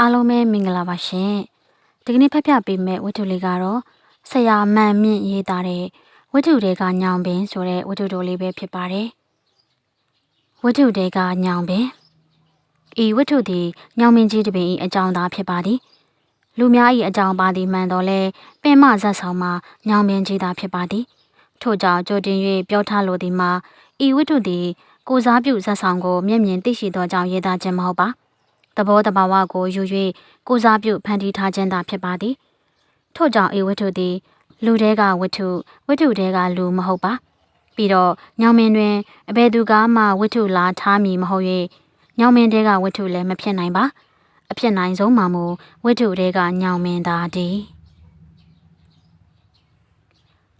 အားလုံးပဲမင်္ဂလာပါရှင်ဒီကနေ့ဖတ်ပြပေးမယ့်ဝတ္ထုလေးကတော့ဆရာမန်မြင့်ရေးသားတဲ့ဝတ္ထုတွေကညောင်ပင်ဆိုတဲ့ဝတ္ထုတိုလေးပဲဖြစ်ပါတယ်ဝတ္ထုတွေကညောင်ပင်ဤဝတ္ထုသည်ညောင်မင်းကြီးတပင်၏အကြောင်းသားဖြစ်ပါသည်လူများ၏အကြောင်းပါသည်မှန်တော်လဲပင်မဇက်ဆောင်မှာညောင်ပင်ကြီးသားဖြစ်ပါသည်ထို့ကြောင့်ကြိုတင်၍ပြောထားလိုသည်မှာဤဝတ္ထုသည်ကိုစားပြုဇက်ဆောင်ကိုမျက်မြင်သိရှိသောကြောင့်ရေးသားခြင်းမဟုတ်ပါ သဘောတဘာဝကိုယူ၍ကိုစားပြုဖန်တီးထားခြင်းသာဖြစ်ပါသည်ထို့ကြောင့်ဤဝတ္ထုသည်လူတဲကဝတ္ထုဝတ္ထုတဲကလူမဟုတ်ပါပြီးတော့ညောင်မင်းတွင်အဘယ်သူကမှဝတ္ထုလာထားမည်မဟုတ်၍ညောင်မင်းတဲကဝတ္ထုလည်းမဖြစ်နိုင်ပါအဖြစ်နိုင်ဆုံးမှာမူဝတ္ထုတဲကညောင်မင်းသားတည်း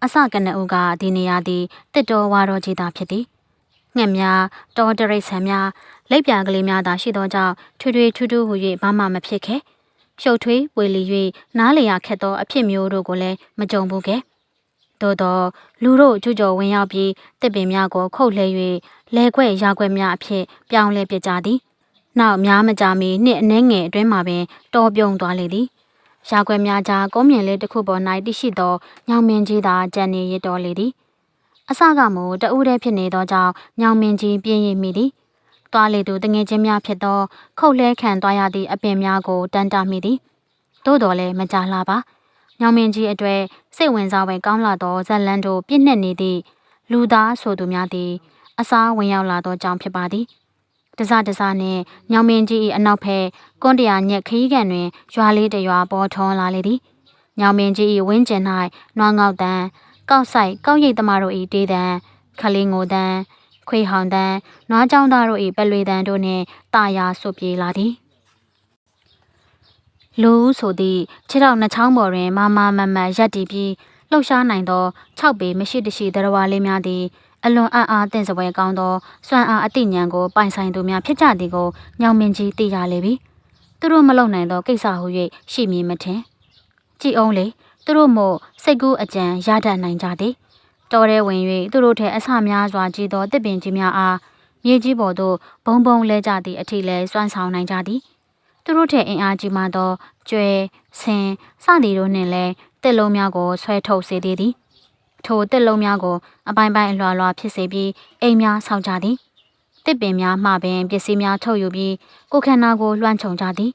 အစကနဦးကဒီနေရာသည်တစ်တော်ဝါတော်ကြီးသာဖြစ်သည်ငှက်များတောတရိတ်ဆန်များ လက်ပြကလေးများသာရှိသောကြောင့်ထွေထွေထူးထူးဟူ၍ဘာမှမဖြစ်ခဲ့ရှုပ်ထွေးဝေလီ၍နားလည်ရခက်သောအဖြစ်မျိုးတို့ကိုလည်းမကြုံဘူးခဲ့သို့သောလူတို့ကျူးကျော်ဝင်ရောက်ပြီးတစ်ပင်များကိုခုတ်လှဲ၍လဲခွဲ့ရာခွဲ့များအဖြစ်ပြောင်းလဲပစ်ကြသည်နောက်များမကြာမီနှစ်အနှဲငယ်အတွင်းမှာပင်တော်ပြုံသွားလေသည်ရာခွဲ့များကြားကုန်းမြင်လေးတစ်ခုပေါ်၌တရှိသောညောင်မင်းကြီးသာကြံနေရတော်လေသည်အစကမူတဦးတည်းဖြစ်နေသောကြောင့်ညောင်မင်းကြီးပြင်းရမိသည် တွားလေသူတငယ်ချင်းများဖြစ်သောခုတ်လဲခံသွားရသည့်အပင်များကိုတန်းတမိသည်သို့တော်လည်းမကြလှပါညောင်မင်းကြီးအတွေ့စိတ်ဝင်စားပွဲကောင်းလာသောဇက်လန်တို့ပြည့်နှက်နေသည့်လူသားဆိုသူများသည် အစားဝင်ရောက်လာသောကြောင့်ဖြစ်ပါသည်တစတစနှင့်ညောင်မင်းကြီး၏အနောက်ဖက်ကွန်တရာညက်ခရီးကန်တွင်ရွာလေးတစ်ရွာပေါ်ထွန်းလာလေသည်ညောင်မင်းကြီး၏ဝင်းကျင်၌နွားငေါက်တန်ကောက်ဆိုင်ကောက်ရိတ်သမားတို့၏တေးတန်ခလင်းငိုတန် ခွေဟောင်တန်နွားကြောင်းသားတို့၏ပလွေတန်တို့နှင့်တာယာဆွပြေလာသည်လူဆိုသည့်ခြေထောက်နှချောင်းပေါ်တွင်မမမမရက်တည်ပြီးလှုပ်ရှားနိုင်သော6ပေမရှိတရှိတရဝါလေးများသည်အလွန်အံ့အားသင့်စပွဲကောင်းသောစွမ်းအားအသိဉာဏ်ကိုပိုင်ဆိုင်သူများဖြစ်ကြသည်ကိုညောင်မင်းကြီးသိရလေပြီသူတို့မလုံနိုင်သောကိစ္စဟု၍ရှိမည်မထင်ကြည်အောင်လေသူတို့မို့စိတ်ကူးအကြံရတတ်နိုင်ကြသည် တော်ရဲဝင်၍သူတို့ထက်အဆများစွာကြီးသောတစ်ပင်ကြီးများအားမြေကြီးပေါ်သို့ဘုံဘုံလဲကြသည့်အထိလဲစွန့်ဆောင်နိုင်ကြသည်သူတို့ထက်အင်အားကြီးမှသောကျွဲဆင်စသည်တို့နှင့်လည်းတစ်လုံးများကိုဆွဲထုတ်စေသည်သည်ထိုတစ်လုံးများကိုအပိုင်းပိုင်းအလွှာလွှာဖြစ်စေပြီးအိမ်များဆောက်ကြသည်တစ်ပင်များမှပင်ပစ္စည်းများထုတ်ယူပြီးကိုခန္ဓာကိုလွှမ်းခြုံကြသည်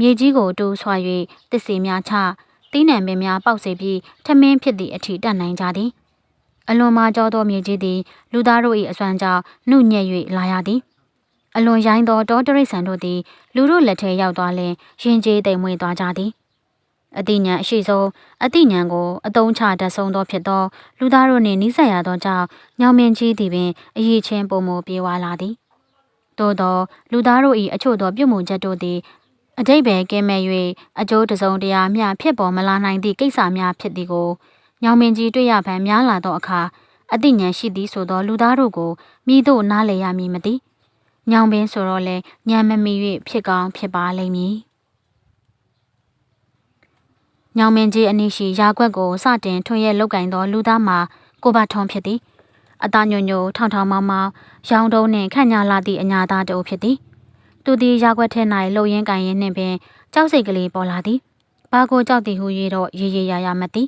မြေကြီးကိုတူးဆွာ၍တစ်စီများချတီးနှံပင်များပေါက်စေပြီးထမင်းဖြစ်သည့်အထိတတ်နိုင်ကြသည် အလွန်မာကြောသောမြေကြီးသည်လူသားတို့၏အစွမ်းကြောင့်နှုတ်ညက်၍လာရသည်အလွန်ရိုင်းသောတောတရိษံတို့သည်လူတို့လက်ထဲရောက်သွားလျင်ရင်ကျေးသိမ်မွေ့သွားကြသည်အတိညာအရှိဆုံးအတိညာကိုအတုံးချတတ်ဆုံးသောဖြစ်သော လူသားတို့နှင့်နှိစက်ရသောကြောင့်ညောင်မင်းကြီးသည်ပင်အရေးချင်းပုံမပြေဝလာသည်သို့သောလူသားတို့၏အချို့သောပြုမှုချက်တို့သည်အတိတ်ပဲကင်းမဲ့၍အကျိုးတစုံတရာမျှဖြစ်ပေါ်မလာနိုင်သည့်ကိစ္စများဖြစ်သည်ကို ညောင်မင်းကြီးတွေ့ရဖန်များလာသောအခါအသိဉာဏ်ရှိသည်ဆိုသော လူသားတို့ကိုမိတို့နားလည်ရမည်မသိညောင်ပင်ဆိုတော့လဲညံမမီ၍ဖြစ်ကောင်းဖြစ်ပါလိမ့်မည်ညောင်မင်းကြီးအနည်းရှိရာခွက်ကိုစတင်ထွန်ရဲလောက်ကင်သောလူသားမှာကိုပါထုံဖြစ်သည်အသားညွညိုထောင်ထောင်မောင်းမောင်းရောင်တုံးနှင့်ခန့်ညာလာသည့်အညာသားတို့ဖြစ်သည်သူသည်ရာခွက်ထဲ၌လှုပ်ရင်းကန်ရင်းနှင့်ပင်ကြောက်စိတ်ကလေးပေါ်လာသည်ဘာကိုကြောက်သည်ဟု၍တော့ရေရေရာရာမသိ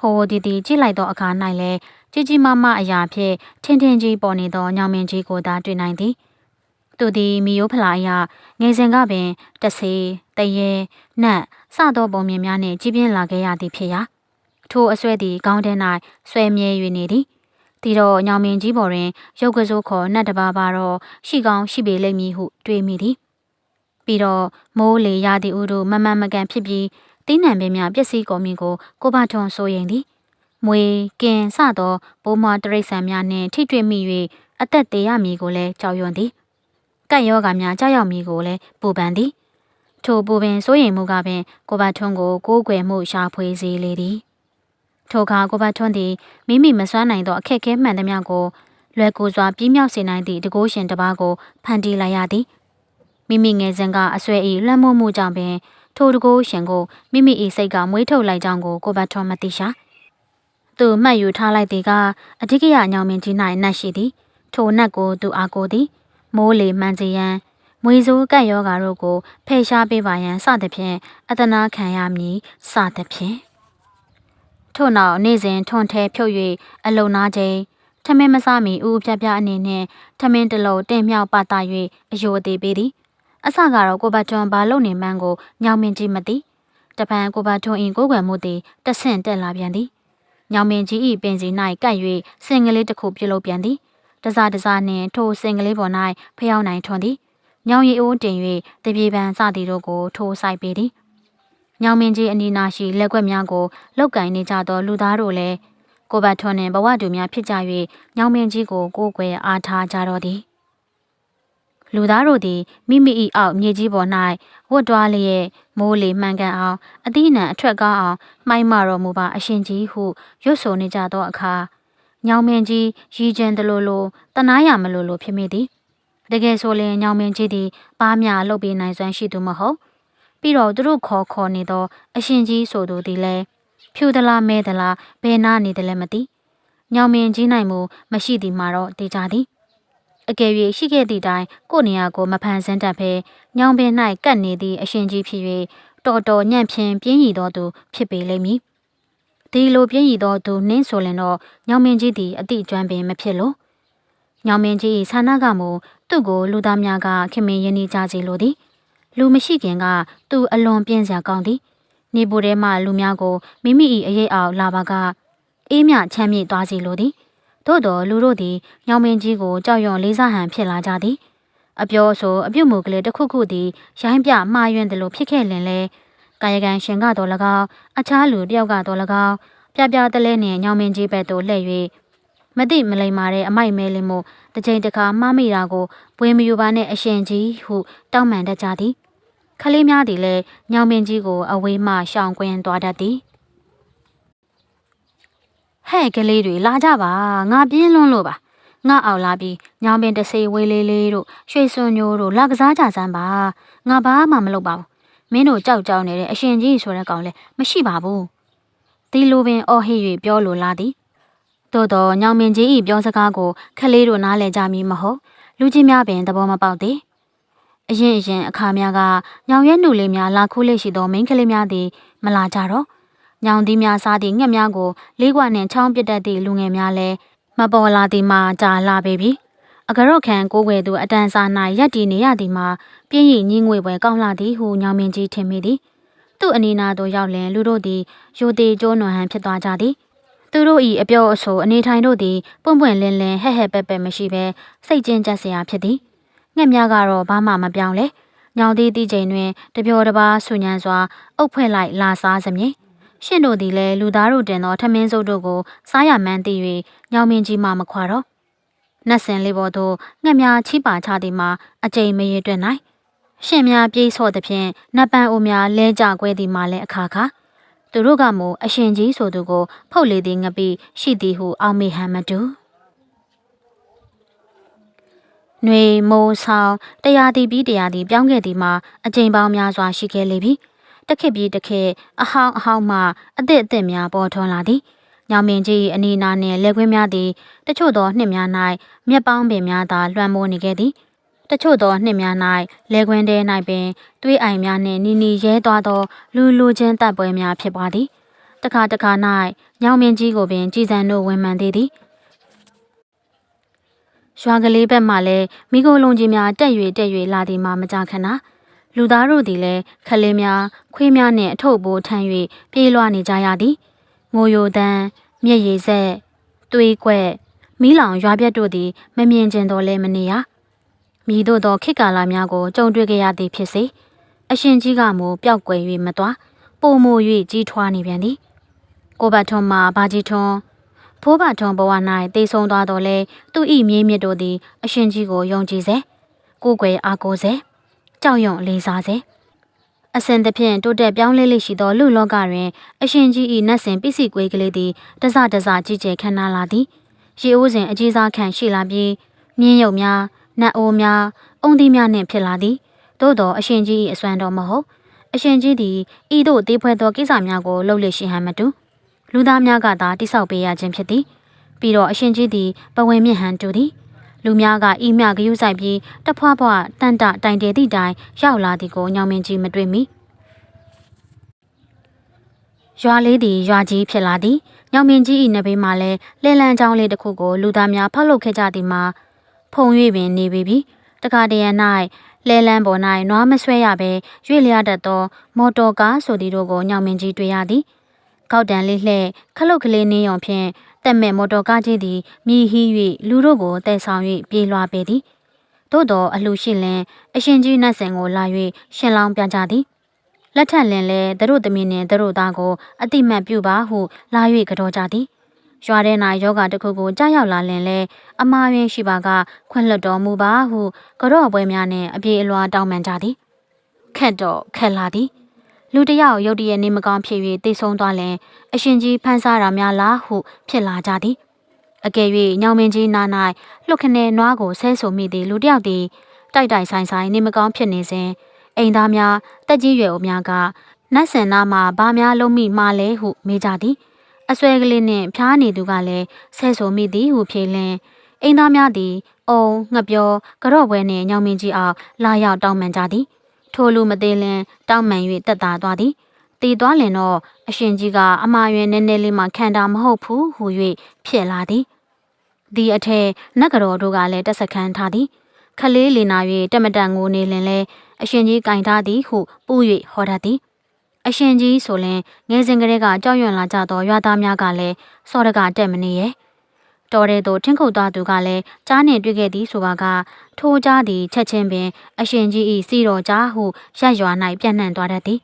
ဟိုဒီဒီကြည့်လိုက်သောအခါ၌လည်းကြီးကြီးမားမားအရာဖြင့်ထင်းထင်းကြီးပေါ်နေသောညောင်မင်းကြီးကိုသာတွေ့နိုင်သည်သူသည်မီယိုးဖလာအရငယ်စဉ်ကပင်တဆေးတရေနတ်စသောပုံမြင်များနှင့်ကြီးပြင်းလာခဲ့ရသည်ဖြစ်ရာထိုအဆွဲသည်ခေါင်းထဲ၌ဆွဲမြဲ၍နေသည်ဒီတော့ညောင်မင်းကြီးပေါ်တွင်ရုပ်ကစိုးခေါ်နတ်တပါးပါတော့ရှိကောင်းရှိပေလိမ့်မည်ဟုတွေးမိသည်ပြီးတော့မိုးလေရသည့်ဥတို့မမှန်မကန်ဖြစ်ပြီး တင်းနံပင်များပျက်စီးကုန်မည်ကိုကိုဘထွန်ဆိုရင်သည်မွေကင်စသောဘိုးမတရိษံများနှင့်ထိတွေ့မိ၍အသက်သေးရမည်ကိုလည်းကြောက်ရွံ့သည်ကန့်ယောဂများကြောက်ရောက်မည်ကိုလည်းပူပန်သည်ထိုပူပင်စိုးရိမ်မှုကပင်ကိုဘထွန်းကိုကိုးကွယ်မှုရှာဖွေစေလေသည်ထိုအခါကိုဘထွန်းသည်မိမိမစွမ်းနိုင်သောအခက်အခဲမှန်သမျှကိုလွယ်ကူစွာပြင်းမြောက်စေနိုင်သည့်တကိုးရှင်တစ်ပါးကိုဖန်တီးလိုက်ရသည်မိမိငယ်စဉ်ကအဆွဲ၏လွှမ်းမိုးမှုကြောင့်ပင် ထိုတကိုးရှင်ကိုမိမိ၏စိတ်ကမွေးထုတ်လိုက်ကြောင်းကိုကိုဘထွန်းမသိရှာသူမှတ်ယူထားလိုက်သည်ကအဓိကရညောင်မင်းကြီး၌နတ်ရှိသည်ထိုနတ်ကိုသူအားကိုသည်မိုးလေမှန်စီရန်မမွေဆိုးကပ်ယောဂါတို့ကိုဖယ်ရှားပေးပါရန်စသဖြင့်အတနာခံရမည်စသဖြင့်ထို့နောက်နေ့စဉ်ထွန်ထဲဖြုတ်၍အလုံနာချိန်ထမင်းမစားမီဦးပြပြအနေနဲ့ထမင်းတစ်လုံးတင်မြောက်ပတာ၍အယိုသေးပေသည် အစကတော့ကိုဘထွန်းဘာလုံနေမှန်းကိုညောင်မင်းကြီးမသိတပံကိုဘထွန်းအင်ကိုကွယ်မှုသည်တဆင့်တက်လာပြန်သည်ညောင်မင်းကြီး၏ပင်စီ၌ကပ်၍စင်ကလေးတစ်ခုပြုလုပ်ပြန်သည်တစားတစားနှင့်ထိုစင်ကလေးပေါ်၌ဖျောင်းနိုင်ထွန်းသည်ညောင်ရီအိုးတင်၍တပြေပံစသည်တို့ကိုထိုးဆိုင်ပေသည်ညောင်မင်းကြီးအနီးနားရှိလက်ကွက်များကိုလောက်ကင်နေကြသောလူသားတို့လည်းကိုဘထွန်းနှင့်ဘဝတူများဖြစ်ကြ၍ညောင်မင်းကြီးကိုကိုးကွယ်အားထားကြတော့သည် လူသားတို့သည်မိမိ၏အောက်မြေကြီးပေါ်၌ဝတ်တွားလျက်မိုးလေမှန်ကန်အောင်အသီးနှံအထက်ကားအောင်မှိုင်းမတော်မူပါအရှင်ကြီးဟုရွတ်ဆိုနေကြသောအခါညောင်မင်းကြီးရည်ကျင်သလိုလိုတနာရမလိုလိုဖြစ်မိသည်တကယ်ဆိုရင်ညောင်မင်းကြီးသည်ပါးမြလှုပ်ပေးနိုင်စွမ်းရှိသူမဟုတ်ပြီးတော့သူတို့ခေါ်ခေါ်နေသော အရှင်ကြီးဆိုသူသည်လည်းဖြူသလားမဲသလားဘယ်နာနေတယ်လဲမသိညောင်မင်းကြီးနိုင်မှုမရှိသည်မှာတော့တေချာသည် အကယ်၍ရှိခဲ့သည့်တိုင်ကိုနေရာကိုမဖန်ဆင်းတတ်ဘဲညောင်ပင်၌ကပ်နေသည့်အရှင်ကြီးဖြစ်၍တော်တော်ညံ့ဖြင်းပြင်းရည်သောသူဖြစ်ပေလိမ့်မည်ဒီလိုပြင်းရည်သောသူနင်းဆိုရင်တော့ညောင်မင်းကြီးသည်အတိအကျွမ်းပင်မဖြစ်လို့ညောင်မင်းကြီးဆန္ဒကမူသူ့ကိုလူသားများကခင်မင်းရင်းနှီးကြစီလိုသည်လူမရှိခင်ကသူအလွန်ပြင်းစရာကောင်းသည်နေပူထဲမှလူများကိုမိမိ၏အရေးအောက်လာပါကအေးမြချမ်းမြေ့သွားစီလိုသည် သို့တော်လူတို့သည်ညောင်မင်းကြီးကိုကြောက်ရွံ့လေးစားဟန်ဖြစ်လာကြသည်အပြောဆိုအပြုတ်မှုကလေးတစ်ခုခုသည်ရိုင်းပြမှားယွင်းတယ်လို့ဖြစ်ခဲ့လင်လဲကာယကံရှင်ကတော့၎င်းအခြားလူတယောက်ကတော့၎င်းပြပြတလဲနှင့်ညောင်မင်းကြီးဘက်သို့လှည့်၍မတိမလိမ္မာတဲ့အမိုက်မဲလင်းမှုတစ်ချိန်တစ်ခါမှားမိတာကိုဘွေမယူပါနဲ့အရှင်ကြီးဟုတောင်းပန်တတ်ကြသည်ခလေးများသည်လည်းညောင်မင်းကြီးကိုအဝေးမှရှောင်ကွင်းသွားတတ်သည် ဟဲ့ကလေးတွေလာကြပါငါပြင်းလွန်းလို့ပါငါအောင်လာပြီးညောင်ပင်တဆေးဝေးလေးလေးတို့ရွှေစွန်ညိုးတို့လာကစားကြစမ်းပါငါဘာမှမလုပ်ပါဘူးမင်းတို့ကြောက်ကြောက်နေတဲ့အရှင်ကြီးဆိုတဲ့ကောင်လည်းမရှိပါဘူးဒီလိုပင်အော်ဟစ်၍ပြောလိုလာသည်သို့တော့ညောင်မင်းကြီး၏ပြောစကားကိုခလေးတို့နားလည်ကြမည်မဟုတ်လူကြီးများပင်သဘောမပေါက်သည်အရင်အရင်အခါများကညောင်ရဲနှုလေးများလာခိုးလေးရှိသောမိန်းကလေးများသည် မလာကြတော့ ညောင်သီးများစားသည့်ငှက်များကိုလေးကွာနှင့်ချောင်းပစ်တတ်သည့်လူငယ်များလည်းမပေါ်လာသည်မှာကြာလာပေပြီအကရော့ခံကိုးွယ်သူအတန်းစား၌ရက်တည်နေရသည်မှာပြင်းရည်ညင်းငွေပွဲကောင်းလာသည်ဟုညောင်မင်းကြီးထင်မိသည်သူ့အနီးနားသို့ရောက်လင်လူတို့သည်ရိုသေကျိုးနွံဟန်ဖြစ်သွားကြသည်သူတို့၏အပြောအဆိုအနေထိုင်တို့သည်ပွန့်ပွန့်လင်းလင်းဟဲ့ဟဲ့ပဲ့ပဲ့မရှိဘဲစိတ်ကျဉ်ကျက်စရာဖြစ်သည်ငှက်များကတော့ဘာမှမပြောင်းလဲညောင်သေးသည့်ချိန်တွင်တပြောတပါဆူညံစွာအုပ်ဖွဲ့လိုက်လာစားစမြည် ရှင်တို့သည်လည်းလူသားတို့တင်သောထမင်းစုပ်တို့ကိုစားရမှန်းသိ၍ညောင်မင်းကြီးမှမခွာတော့နတ်စင်လေးပေါ်သို့ငှက်များချိပါချသည်မှာအကြိမ်မရေတွက်နိုင်ရှင်များပြေးဆော့သည်ဖြင့်နတ်ပန်းအိုများလဲကြကွဲသည်မှာလည်းအခါခါသူတို့ကမူအရှင်ကြီးဆိုသူကို ဖုတ်လေသည်ငပိရှိသည်ဟုအောက်မေဟန်မတူနှွေမိုးဆောင်တရားတီပြီးတရားတီပြောင်းခဲ့သည်မှာအကြိမ်ပေါင်းများစွာရှိခဲ့လေပြီ။ တခစ်ပြီးတခစ်အဟောင်းအဟောင်းမှအသစ်အသစ်များပေါ်ထွန်းလာသည်ညောင်မင်းကြီးအနီးနားနှင့်လက်ခွင်းများသည်တချို့သောနှစ်များ၌မျက်ပေါင်းပင်များသာလွှမ်းမိုးနေခဲ့သည်တချို့သောနှစ်များ၌လဲခွင်းတဲ၌ပင်သွေးအိုင်များနှင့်နီနီရဲသွားသော လူလူချင်းတပ်ပွဲများဖြစ်ပွားသည်တခါတခါ၌ညောင်မင်းကြီးကိုပင်ကြည်စံတို့ဝင်မှန်သေးသည်ရွာကလေးဘက်မှလည်းမိโกလုံးကြီးများတက်၍တက်၍လာသည်မှမကြခဏ လူသားတို့သည်လည်းခလေးများခွေးများနှင့်အထုပ်ပိုးထမ်း၍ပြေးလွှားနေကြရသည်ငိုယိုတန်းမျက်ရည်ဆက်သွေးကွက်မီးလောင်ရွာပြက်တို့သည်မမြင်ကျင်တော်လဲမနေရမိတို့သောခေတ်ကာလများကိုကြုံတွေ့ကြရသည်ဖြစ်စေအရှင်ကြီးကမူပျောက်ကွယ်၍မသွားပုံမို၍ကြီးထွားနေပြန်သည်ကိုဘထွန်းမှာဘာကြီးထွန်းဖိုးဘထွန်းဘဝ၌တေဆုံးသွားတော်လဲသူ့ဤမြေးမြစ်တို့သည် အရှင်ကြီးကိုယုံကြည်စေကိုယ်ွယ်အားကိုးစေ ကြောက်ရွံ့လေးစားစေအစဉ်သဖြင့်တိုးတက်ပြောင်းလဲလေးရှိသောလူလောကတွင် အရှင်ကြီး၏နတ်စဉ်ပစ္စည်းကွေးကလေးသည်တစတစကြီးကျယ်ခမ်းနားလာသည်ရေအိုးစဉ်အကြီးစားခံရှိလာပြီးမြင်းရုပ်များနတ်အိုးများအုံသီးများနှင့်ဖြစ်လာသည်သို့သောအရှင်ကြီး၏အစွမ်းတော်မဟုတ်အရှင်ကြီးသည်ဤသို့တေးဖွဲသောကိစ္စများကိုလှုပ်လေရှိဟန်မတူလူသားများကသာတိဆောက်ပေးရခြင်းဖြစ်သည်ပြီးတော့အရှင်ကြီးသည်ပဝင်မြင့်ဟန်တူသည် လူများကဤမြဂယုဆိုင်ပြီးတဖွာဖွာတန်တတိုင်တဲသည့်တိုင်ရောက်လာသည်ကိုညောင်မင်းကြီးမတွေ့မီရွာလေးသည်ရွာကြီးဖြစ်လာသည်ညောင်မင်းကြီး၏နဘေးမှလည်းလဲလန်းချောင်းလေးတစ်ခုကိုလူသားများဖောက်လုပ်ခဲ့ကြသည်မှာဖုံ၍ပင်နေပေပြီတခါတရံ၌လဲလန်းပေါ်၌နွားမဆွဲရဘဲရွေ့လျားတတ်သောမော်တော်ကားဆိုသည်တို့ကိုညောင်မင်းကြီးတွေ့ရသည် ကောက်တန်လေးလှဲ့ခလုတ်ကလေးနင်းရုံဖြင့်တက်မဲ့မော်တော်ကားကြီးသည်မြည်ဟီး၍လူတို့ကိုတဲဆောင်၍ပြေးလွှားပေသည်သို့တော်အလှရှိလင်အရှင်ကြီးနတ်ဆင်ကိုလာ၍ရှင်လောင်းပြကြသည်လက်ထက်လင်လဲသူတို့သမီးနှင့်သူတို့သားကိုအတိမတ်ပြုပါဟုလာ၍ကြောကြသည်ရွာထဲ၌ယောဂတစ်ခုကိုကြားရောက်လာလင်လဲအမားရင်းရှိပါကခွင့်လွတ်တော်မူပါဟုကြော့ပွဲများနှင့်အပြေအလွှာတောင်းပန်ကြသည်ခက်တော့ခက်လာသည် လူတယောက်ရုတ်တရက်နေမကောင်းဖြစ်၍တိတ်ဆုံးသွားလင်အရှင်ကြီးဖန်ဆားတာများလားဟုဖြစ်လာကြသည်အကယ်၍ညောင်မင်းကြီးနာ၌လှုပ်ခနဲနွားကိုဆဲဆိုမိသည်လူတယောက်သည်တိုက်တိုက်ဆိုင်ဆိုင်နေမကောင်းဖြစ်နေစဉ်အိမ်သားများတက်ကြီးရွယ်အိုများကနတ်ဆန်နာမှာဘာများလုံးမိမှာလဲဟုမေးကြသည်အဆွဲကလေးနှင့်ဖျားနေသူကလည်းဆဲဆိုမိသည်ဟုဖြေလင်အိမ်သားများသည်အုံငှက်ပြောကြော့ပွဲနှင့်ညောင်မင်းကြီးအောင်လာရောက်တောင်းပန်ကြသည် ထိုလူမသေးလင်တောင်းပန်၍တက်တာသွားသည်တည်သွားလင်တော့အရှင်ကြီးကအမာရွယ်နည်းနည်းလေးမှခံတာမဟုတ်ဘူးဟူ၍ဖြစ်လာသည်ဒီအထက်နတ်ကတော်တို့ကလည်းတက်စခန်းထားသည်ခလေးလီနာ၍တက်မတန်ငိုနေလင်လဲအရှင်ကြီးကင်ထားသည်ဟုပူ၍ဟောတတ်သည်အရှင်ကြီးဆိုလင်ငယ်စဉ်ကလေးကကြောက်ရွံ့လာကြသောရွာသားများကလည်းစောရကတက်မနေရဲ့ တော်တဲ့သူထင်းခုတ်သားသူကလည်းကြားနှင့်တွေ့ခဲ့သည်ဆိုပါကထိုးကြားသည်ချက်ချင်းပင် အရှင်ကြီး၏စီတော်ကြားဟုရက်ရွာ၌ပြန့်နှံ့သွားတတ်သည်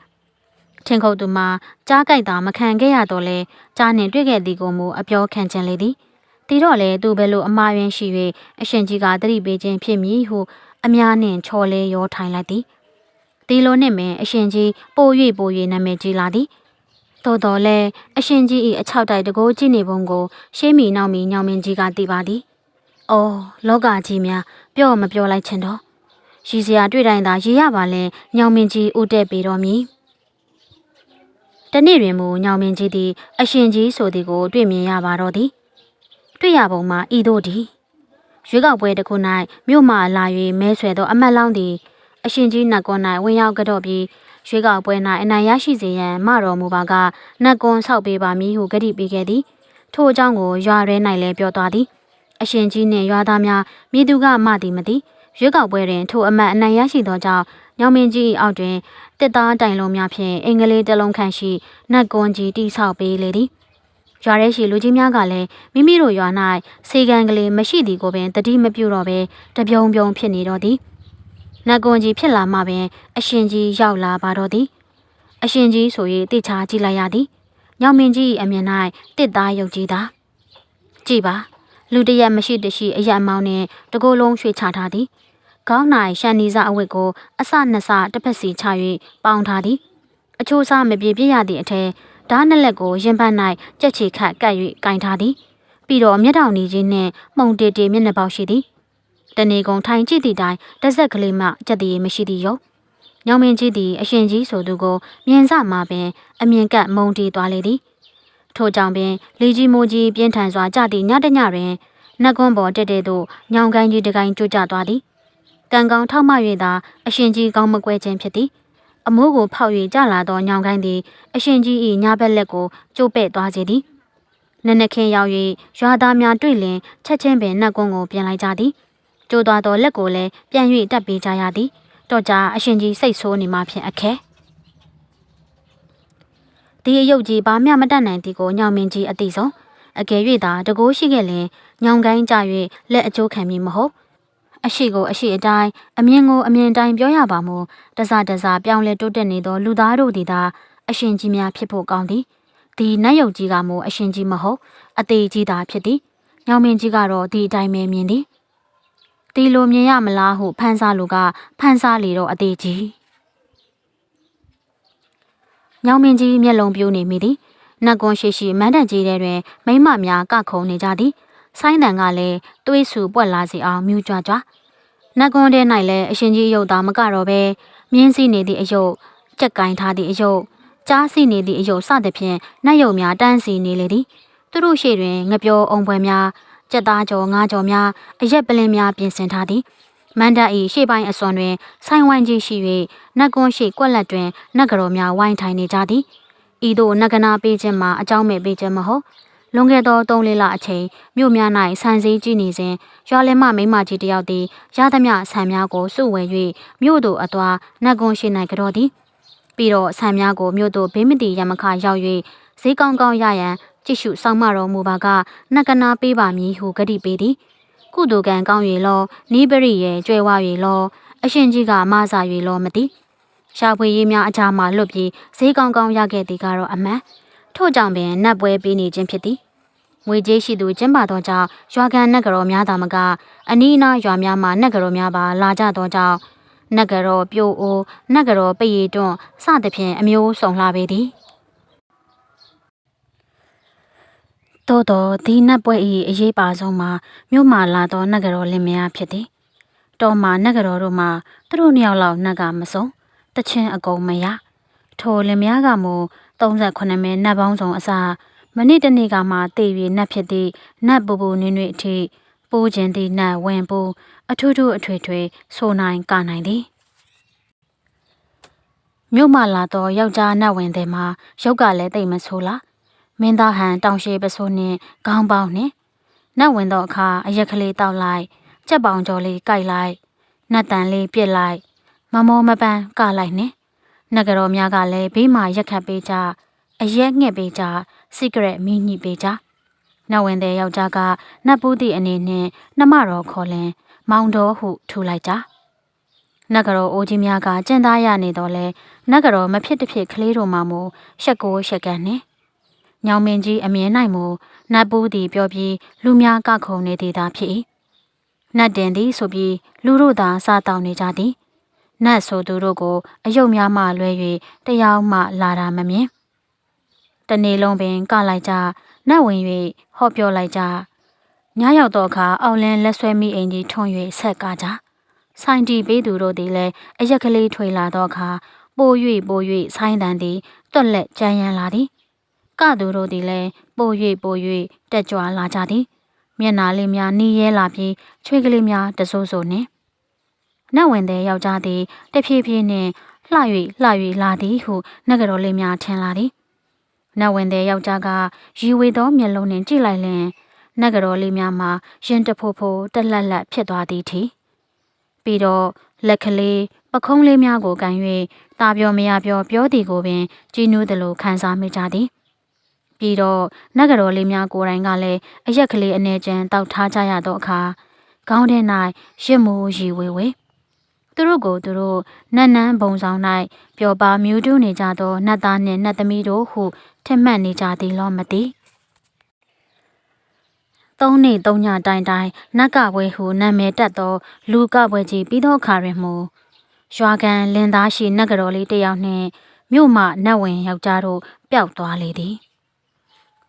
ထင်းခုတ်သူမှာကြားကြိုက်တာမခံခဲ့ရတော့လဲကြားနှင့်တွေ့ခဲ့သည်ကိုမူအပြောခံခြင်းလေသည်တီတော့လေသူဘယ်လိုအမှားယွင်းရှိ၍အရှင်ကြီးကသတိပေးခြင်းဖြစ်မည်ဟုအများနှင့်ချော်လဲရောထိုင်လိုက်သည်ဒီလိုနှင့်ပင်အရှင်ကြီးပို၍ပို၍နာမည်ကြီးလာသည် သို့တော်လည်းအရှင်ကြီး၏အချောက်တိုက်တကိုးကြည့်နေပုံကို ရှေးမီနောက်မီညောင်မင်းကြီးကသိပါသည်။အော်လောကကြီးများပြောမပြောလိုက်ချင်တော့ရည်စရာတွေ့တိုင်းသာရည်ရပါလဲညောင်မင်းကြီးဦးတဲ့ပေတော်မူ။တနေ့တွင်မူညောင်မင်းကြီးသည် အရှင်ကြီးဆိုသည်ကို တွေ့မြင်ရပါတော့သည်။တွေ့ရပုံမှာဤသို့သည်ရွေးကောက်ပွဲတစ်ခု၌မြို့မှလာ၍မဲဆွဲသောအမတ်လောင်းသည်အရှင်ကြီးနတ်ကွန်၌ဝင်ရောက်ကြတော့ပြီး ရွေးကောက်ပွဲ၌အနိုင်ရရှိစေရန်မတော်မူပါကနတ်ကွန်ဆောက်ပေးပါမည်ဟုကတိပေးခဲ့သည်ထို့အကြောင်းကိုရွာရဲ၌လည်းပြောသွားသည်အရှင်ကြီးနှင့်ရွာသားများမိသူကမသည်မသိရွေးကောက်ပွဲတွင်ထိုအမတ်အနိုင်ရရှိသောကြောင့်ညောင်မင်းကြီးအောက်တွင်တစ်သားတိုင်လုံးများဖြင့်အင်္ဂလိပ်တလုံးခန့်ရှိနတ်ကွန်ကြီးတိဆောက်ပေးလေသည်ရွာရဲရှိလူကြီးများကလည်းမိမိတို့ရွာ၌စေကံကလေးမရှိသည်ကိုပင်တတိမပြုတော့ဘဲတပြုံပြုံဖြစ်နေတော့သည် နတ်ကွန်ကြီးဖြစ်လာမှပင် အရှင်ကြီးရောက်လာပါတော့သည်အရှင်ကြီးဆို၍တိချာကြည့်လိုက်ရသည်ညောင်မင်းကြီးအမြင်၌တစ်သားရုပ်ကြီးသာကြည်ပါ လူတရက်မရှိတရှိအရအမောင်းနှင့်တကိုယ်လုံးရွှေချထားသည်ခေါင်း၌ရှန်နီစာအဝတ်ကိုအစနှစ်စတစ်ဖက်စီချ၍ပေါင်ထားသည် အချိုးစားမပြေပြရသည့်အထက်ဓာတ်နှစ်လက်ကိုရင်ပန်း၌ကြက်ချီခတ်ကပ်၍ကင်ထားသည် ပြီးတော့မျက်တောင်နီကြီးနှင့်မှုန်တေတေမျက်နှာပေါက်ရှိသည် တနေကုန်ထိုင်ကြည့်သည့်တိုင်တစ်ဆက်ကလေးမှကြက်တည်မရှိသည်ရောညောင်မင်းကြီးသည်အရှင်ကြီးဆိုသူကိုမြင်စမှပင်အမြင်ကပ်မုံတီသွားလေသည်ထို့ကြောင့်ပင်လီကြီးမိုးကြီးပြင်းထန်စွာကြသည့်ညတညတွင်နှက်ကွန်းပေါ်တက်တဲ့သို့ညောင်ကိုင်းကြီးတကိုင်းကျိုးကျသွားသည်ကံကောင်းထောက်မ၍သာအရှင်ကြီးကောင်းမကွဲခြင်းဖြစ်သည်အမိုးကိုဖောက်၍ကြလာသောညောင်ကိုင်းသည်အရှင်ကြီး၏ညာဘက်လက်ကိုကျိုးပဲ့သွားစေသည်နနခင်ရောက်၍ရွာသားများတွေ့လင်ချက်ချင်းပင်နှက်ကွန်းကိုပြင်လိုက်ကြသည် ကျိုးသွားသောလက်ကိုလည်းပြန်၍တက်ပေးကြရသည်တော့ကြအရှင်ကြီးစိတ်ဆိုးနေမှဖြင့်အခဲဒီအယုတ်ကြီးဘာမျှမတတ်နိုင်သည်ကိုညောင်မင်းကြီးအသိဆုံးအကယ်၍သာတကိုးရှိခဲ့လင်ညောင်ကိုင်းကြ၍လက်အကျိုးခံမည်မဟုတ်အရှိကိုအရှိအတိုင်းအမြင်ကိုအမြင်တိုင်းပြောရပါမူတစားတစားပြောင်းလဲတိုးတက်နေသောလူသားတို့သည်သာအရှင်ကြီးများဖြစ်ဖို့ကောင်းသည်ဒီနတ်ယုတ်ကြီးကမို့အရှင်ကြီးမဟုတ်အသေးကြီးသာဖြစ်သည်ညောင်မင်းကြီးကတော့ဒီအတိုင်းပဲမြင်သည် ဒီလိုမြင်ရမလားဟုဖန်ဆားလူကဖန်ဆားလေတော့အသေးကြီးညောင်မင်းကြီးမျက်လုံးပြိုးနေမိသည်နတ်ကွန်ရှိရှိမန်းတန်ကြီးတဲ့တွင်မိမများကခုံနေကြသည်ဆိုင်းတန်ကလည်းသွေးဆူပွက်လာစီအောင်မြူးကြွကြွနတ်ကွန်တဲ့၌လည်းအရှင်ကြီးရုပ်သားမကတော့ပဲမြင်းစီနေသည့်အယုတ်ကြက်ကင်ထားသည့်အယုတ်ကြားစီနေသည့်အယုတ်စသဖြင့်နတ်ယုံများတန်းစီနေလေသည်သူတို့ရှေ့တွင်ငပြောအုံပွဲများ ကြက်သားကြော်ငါးကြော်များအရက်ပလင်းများပြင်ဆင်ထားသည်မန္တဤရှေ့ပိုင်းအစွန်တွင်ဆိုင်ဝိုင်းကြီးရှိ၍နတ်ကွန်းရှိကွက်လက်တွင်နတ်ကတော်များဝိုင်းထိုင်နေကြသည်ဤသို့နဂနာပေးခြင်းမှာအကြောင်းမဲ့ပေးခြင်းမဟုတ်လွန်ခဲ့သော၃လလအချိန်မြို့များ၌ဆန်စည်းကြည့်နေစဉ်ရွာလင်မမိန်းမကြီးတယောက်သည်ရသမျှဆန်များကိုစုဝယ်၍မြို့သို့အသွာနတ်ကွန်းရှိ၌ကြော်သည်ပြီးတော့ဆန်များကိုမြို့သို့ဘေးမတီရမခရောက်၍ဈေးကောင်းကောင်းရရန် ကြည့်ရှုဆောင်မတော်မူပါကနဂနာပေးပါမည်ဟုဂတိပေးသည်ကုသိုလ်ကံကောင်း၍လောနီးပရိရဲ့ကြွယ်ဝ၍လောအရှင်ကြီးကမဆာ၍လောမသိရှာဖွေရေးများအကြမှာလွတ်ပြီးဈေးကောင်းကောင်းရခဲ့သည်ကတော့အမှန်ထို့ကြောင့်ပင်နတ်ပွဲပေးနေခြင်းဖြစ်သည်ငွေကြေးရှိသူကျင်းပသောကြောင့်ရွာကန်နတ်ကတော်များသာမကအနီးအနားရွာများမှာနတ်ကတော်များပါလာကြသောကြောင့်နတ်ကတော်ပြို့အိုးနတ်ကတော်ပိရီတွန့်စသဖြင့်အမျိုးစုံလာပေသည် သို့သောဒီနတ်ပွဲ၏အရေးပါဆုံးမှာမြို့မှလာသောနတ်ကတော်လင်မယားဖြစ်သည်တော်မှာနတ်ကတော်တို့မှာသူတို့နှစ်ယောက်လောက်နတ်ကမစုံတချင်းအကုန်မရထိုလင်မယားကမူ38မဲနတ်ပေါင်းစုံအစားမနေ့တနေ့ကမှတည်ပြီးနတ်ဖြစ်သည့်နတ်ပူပူနွေ့နွေ့အထိပိုးခြင်းသည့်နတ်ဝင်ပူအထူးထူးအထွေထွေဆိုနိုင်ကနိုင်သည်မြို့မှလာတော့ယောက်ျားနတ်ဝင်တဲ့မှာရုပ်ကလည်းတိတ်မဆိုးလား မင်းသားဟန်တောင်ရှိပစိုးနှင့်ခေါင်းပေါင်းနှင့်နတ်ဝင်တော့အခါအရက်ကလေးတောက်လိုက်ကြက်ပေါင်ကြော်လေးကြိုက်လိုက်နတ်တန်လေးပြစ်လိုက် မမောမပန်းကလိုက်နှင့်နဂရောများကလည်းဘေးမှာရက်ခတ်ပေးကြအရက်ငှက်ပေးကြစီကရက်မီးညှိပေးကြနတ်ဝင်တဲ့ယောက်ျားကနတ်ပူးသည့်အနေနဲ့နှမတော်ခေါ်လင် မောင်တော်ဟုထူလိုက်ကြနဂရောအိုးကြီးများကကျင့်သားရနေတော့လဲနဂရောမဖြစ်တဖြစ်ကလေးတို့မှမူရှက်ကိုရှက်ကန်နှင့် ညောင်မင်းကြီးအမြင်၌မူနတ်ပူးသည်ပြောပြီးလူများကခုံနေသည်သာဖြစ်၏နတ်တင်သည်ဆိုပြီးလူတို့သာစားတောင်းနေကြသည်နတ်ဆိုသူတို့ကိုအယုတ်များမှလွဲ၍တယောက်မှလာတာမမြင်တနေ့လုံးပင်ကလိုက်ကြနတ်ဝင်၍ဟောပြောလိုက်ကြညရောက်တော့အခါအောင်လင်းလက်ဆွဲမိအိမ်ကြီးထွန်၍ဆက်ကကြဆိုင်တီပေးသူတို့သည်လည်းအရက်ကလေးထွေလာတော့အခါပို၍ပို၍ဆိုင်းတန်သည်တွက်လက်ကြမ်းရန်လာသည် ကသူတို့သည်လည်းပို၍ပို၍တက်ကြွလာကြသည် မျက်နာလေးများနှီးရဲလာပြီးချွေးကလေးများတဆိုးဆိုနှင့်နတ်ဝင်တဲ့ယောက်ျားသည်တဖြည်းဖြည်းနှင့်လှ၍လှ၍လာသည်ဟုနဂတော်လေးများထင်လာသည်နတ်ဝင်တဲ့ယောက်ျားကရီဝေသောမျက်လုံးနှင့်ကြည့်လိုက်လျင်နဂတော်လေးများမှာရင်တဖိုးဖိုးတက်လက်လက်ဖြစ်သွားသည်ထီပြီးတော့လက်ကလေးပခုံးလေးများကိုကန်၍တာပြောမရပြောပြောသည်ကိုပင်ကြည်နူးသလိုခံစားမိကြသည် ပြီးတော့နဂတော်လေးများကိုယ်တိုင်ကလည်းအရက်ကလေးအနေကျန်တောက်ထားကြရသောအခါခေါင်းထဲ၌ရစ်မိုးရီဝေဝေသူတို့ကိုသူတို့နတ်နန်းဘုံဆောင်၌ပျော်ပါမြူးတူးနေကြသောနတ်သားနှင့်နတ်သမီးတို့ဟုထင်မှတ်နေကြသည်လောမသိသုံးနေ့သုံးညတိုင်တိုင်နတ်ကပွဲဟုနာမည်တက်သော လူကပွဲကြီးပြီးသောအခါတွင်မူရွာကန်လင်သားရှိနတ်ကတော်လေးတစ်ယောက်နှင့်မြို့မှနတ်ဝင်ယောက်ျားတို့ပျောက်သွားလေသည်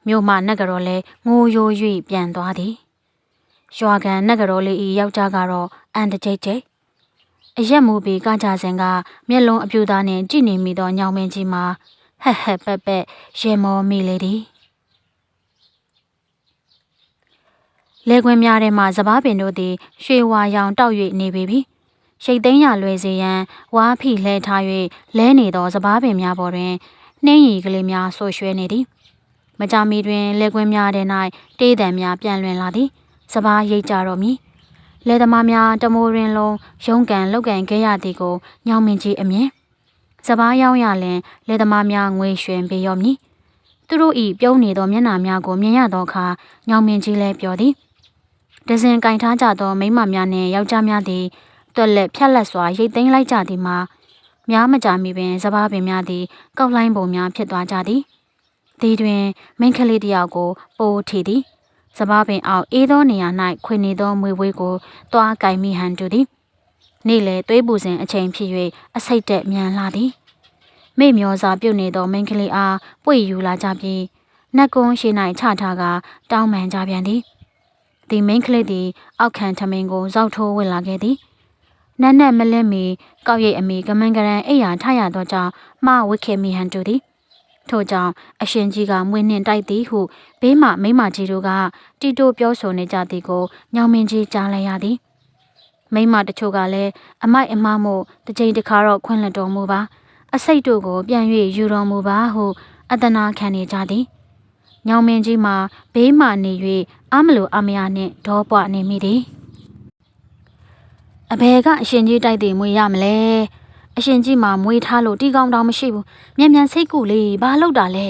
မြို့မှနတ်ကတော်လည်းငိုယို၍ပြန်သွားသည်ရွာကန်နတ်ကတော်လေးဤယောက်ျားကတော့အန်တကြိတ်ကြိတ်အရက်မူပြီးကကြစဉ်ကမျက်လုံးအပြူသားနှင့်ကြည့်နေမိသောညောင်မင်းကြီးမှာဟက်ဟက်ပက်ပက်ရေမောမိလေသည်လေခွင်များထဲမှစပားပင်တို့သည်ရွှေဝါရောင်တောက်၍နေပေပြီရှိတ်သိမ်းရလွယ်စေရန်ဝါဖိလဲထား၍လဲနေသောစပားပင်များပေါ်တွင်နှင်းရီကလေးများဆိုရွှဲနေသည် မကြမီတွင်လေခွင်များထဲ၌တေးတံများပြန်လွင်လာသည်စပားရိတ်ကြတော့မည်လေသမားများတမိုးရင်းလုံးရုံးကန်လောက်ကန်ခဲ့ရသည်ကိုညောင်မင်းကြီးအမြင်စပားရောက်ရလင်လေသမားများငွေရွှင်ပေးရောမည်သူတို့ဤပြုံးနေသောမျက်နှာများကိုမြင်ရသောအခါညောင်မင်းကြီးလည်းပြောသည်ဒဇင်ကင်ထားကြသောမိမများနှင့်ယောက်ျားများသည်တွက်လက်ဖြတ်လက်စွာရိတ်သိမ်းလိုက်ကြသည်မှာများမကြာမီပင်စပားပင်များသည်ကောက်လိုင်းပုံများဖြစ်သွားကြသည် ဒီတွင်မိန်းကလေးတယောက်ကို ပိုးထီသည်စပားပင်အောက်အေးသောနေရာ၌ခွေနေသောမွေဝေးကိုတွားကင်မိဟန်တူသည်နေ့လေသွေးပူစဉ်အချိန်ဖြစ်၍အစိတ်တက်မြန်လာသည်မိမျောစာပြုတ်နေသောမိန်းကလေးအားပွေယူလာကြပြီးနတ်ကုန်းရှိ၌ချထားကတောင်းပန်ကြပြန်သည်ဒီမိန်းကလေးသည်အောက်ခံထမင်းကိုဇောက်ထိုးဝင်လာခဲ့သည်နတ်နတ်မလင်းမီကောက်ရိတ်အမီကမန်ကရန်အိယာထရသောကြောင့်မဝစ်ခေမိဟန်တူသည် ထို့ကြောင့်အရှင်ကြီးကမွေးနှင်တိုက်သည်ဟုဘေးမှမိမကြီးတို့ကတီတိုပြောဆိုနေကြသည်ကိုညောင်မင်းကြီးကြားလိုက်ရသည်မိမတချို့ကလည်းအမိုက်အမမို့တစ်ချိန်တစ်ခါတော့ခွင့်လွှတ်တော်မူပါ အစိတ်တို့ကိုပြန်၍ယူတော်မူပါဟုအတနာခံနေကြသည်ညောင်မင်းကြီးမှာဘေးမှနေ၍အမလိုအမယာနှင့်ဒေါပွားနေမိသည်အဘယ်ကအရှင်ကြီးတိုက်သည်မွေရမလဲ အရှင်ကြီးမှာမွေထားလို့တီကောင်တောင်မရှိဘူးမြန်မြန်စိတ်ကူလေးဘာလုပ်တာလဲ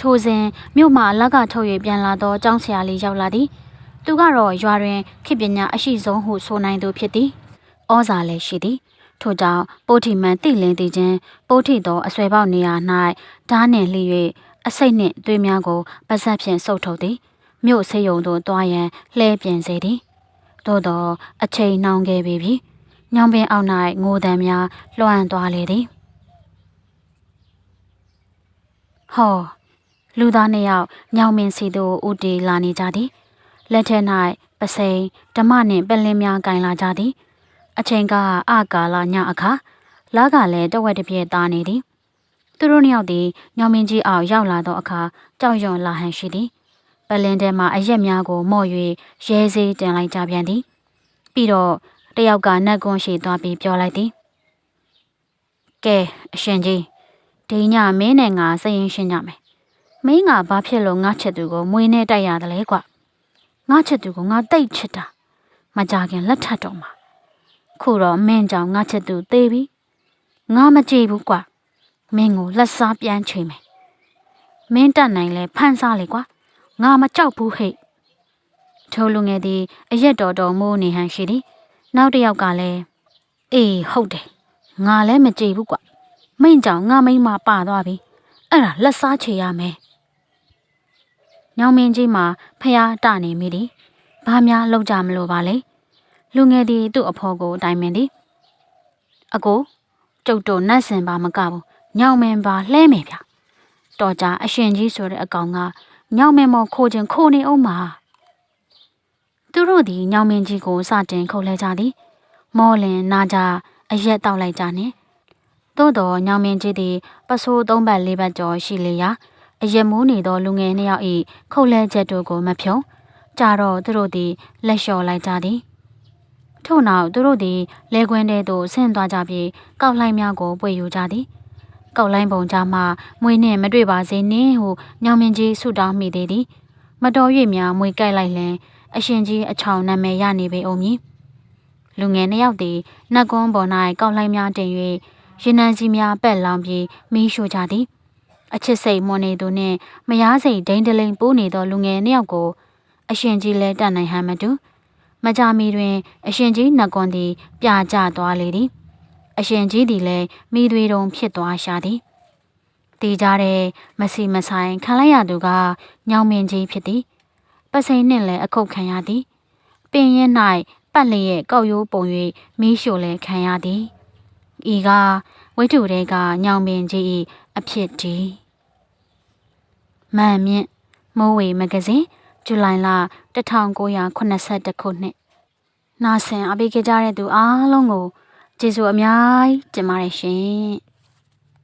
ထိုစဉ်မြို့မှာလက်ကထုတ်၍ပြန်လာသောကျောင်းဆရာလေးရောက်လာသည်သူကတော့ရွာတွင်ခေပညာအရှိဆုံးဟုဆိုနိုင်သူဖြစ်သည်ဩဇာလည်းရှိသည်ထို့ကြောင့်ပိုးထီမန်တိလင်းတည်ခြင်းပိုးထီသောအဆွဲပေါက်နေရာ၌ဓားနှင့်လှည့်၍အစိတ်နှင့်သွေးများကိုပါဇက်ဖြင့်စုပ်ထုတ်သည်မြို့ဆေးရုံသို့တွားရန်လှဲပြင်စေသည်သို့သောအချိန်နှောင်းခဲ့ပြီပြီ ညောင်ပင်အောက်၌ငိုတံများလွှမ်းသွားလေသည်ဟောလူသားနှစ်ယောက်ညောင်မင်းစီသို့ဦးတည်လာနေကြသည်လက်ထက်၌ပစိန်ဓမ္မနှင့်ပလင်းများကင်လာကြသည် အချိန်ကအကာလညအခါလာကလည်းတဝက်တစ်ပြည့်သားနေသည်သူတို့နှစ်ယောက်သည်ညောင်မင်းကြီးအောင်ရောက်လာသောအခါကြောက်ရွံ့လာဟန်ရှိသည်ပလင်းထဲမှအရက်များကိုမော့၍ရဲစေးတင်လိုက်ကြပြန်သည် ပြီးတော့ တယောက်ကနတ်ကွန်းရှိသွားပြီးပြောလိုက်သည်ကဲအရှင်ကြီးဒီညမင်းနဲ့ငါစရင်ရှင်းကြမယ်မင်းကဘာဖြစ်လို့ငါချစ်သူကိုမွေးနဲ့တိုက်ရတယ်လဲကွငါချစ်သူကိုငါတိတ်ချစ်တာမကြခင်လက်ထပ်တော့မှာခုတော့မင်းကြောင့်ငါချစ်သူသေးပြီငါမကြည့်ဘူးကွမင်းကိုလက်စားပြန်ချိန်မယ်မင်းတက်နိုင်လဲဖန်စားလေကွာငါမကြောက်ဘူးဟဲ့ထိုလူငယ်သည်အရက်တော်တော်မိုးနေဟန်ရှိသည် နောက်တစ်ယောက်ကလည်းအေးဟုတ်တယ်ငါလည်းမကြည့်ဘူးကွမိန့်ကြောင့်ငါမိန်းမပါသွားပြီအဲ့ဒါလက်စားချေရမယ်ညောင်မင်းကြီးမှာဖျားတနေမိသည်ဘာများလောက်ကြမလို့ပါလဲလူငယ်သည်သူ့အဖေါ်ကိုတိုင်ပင်သည်အကိုကျုပ်တို့နတ်စင်ပါမကဘူးညောင်မင်းပါလှဲမယ်ဗျတော်ကြအရှင်ကြီးဆိုတဲ့အကောင်ကညောင်မင်းမခိုးခြင်းခိုးနေအောင်မှာ သူတို့သည်ညောင်မင်းကြီးကိုစတင်ခုတ်လဲကြသည် မောလင်နာကြအရက်တောက်လိုက်ကြနှင့်သို့တော်ညောင်မင်းကြီးသည်ပစိုးသုံးပတ်လေးပတ်ကျော်ရှိလေရာအရက်မိုးနေသောလူငယ်နှစ်ယောက်၏ခုတ်လဲချက်တို့ကိုမဖြုံကြတော့သူတို့သည်လက်လျှော်လိုက်ကြသည်ထို့နောက်သူတို့သည်လဲခွင်းထဲသို့ဆင်းသွားကြပြီးကောက်လှိုင်းများကိုပွေယူကြသည်ကောက်လိုင်းပုံကြားမှမွေနှင့်မတွေ့ပါစေနှင့်ဟုညောင်မင်းကြီးဆုတောင်းမိသေးသည်မတော်၍များမွေကြိုက်လိုက်လင် အရှင်ကြီးအချောင်နာမည်ရနေပေအောင်မည်လူငယ်နှစ်ယောက်သည်နှက်ကွန်းပေါ်၌ကောက်လိုင်းများတင်၍ရင်နံစီများပက်လောင်ပြီးမီးရှို့ကြသည်အချစ်စိတ်မွန်နေသူနှင့်မယားစိတ်ဒိန်ဒလိန်ပိုးနေသောလူငယ်နှစ်ယောက်ကို အရှင်ကြီးလဲတတ်နိုင်ဟန်မတူမကြမီတွင် အရှင်ကြီးနှက်ကွန်းသည် ပြကျသွားလေသည်အရှင်ကြီးသည်လည်းမိသွေးတုံဖြစ်သွားရှာသည်တေးကြတဲ့မစီမဆိုင်ခံလိုက်ရသူကညောင်မင်းကြီးဖြစ်သည် ပစိန်နှင့်လည်းအခုတ်ခံရသည်ပင်ရင်၌ပတ်လျက်ကောက်ရိုးပုံ၍မီးရှို့လည်းခံရသည်ဤကဝိတုတဲကညောင်မင်းကြီး၏အဖြစ်တည်မန်မြင့်မိုးဝေမဂဇင်းဇူလိုင်လ1982ခုနှစ်နာဆင်အပိခဲ့ကြတဲ့သူအားလုံးကိုကျေးဇူးအများကြီးတင်ပါတယ်ရှင်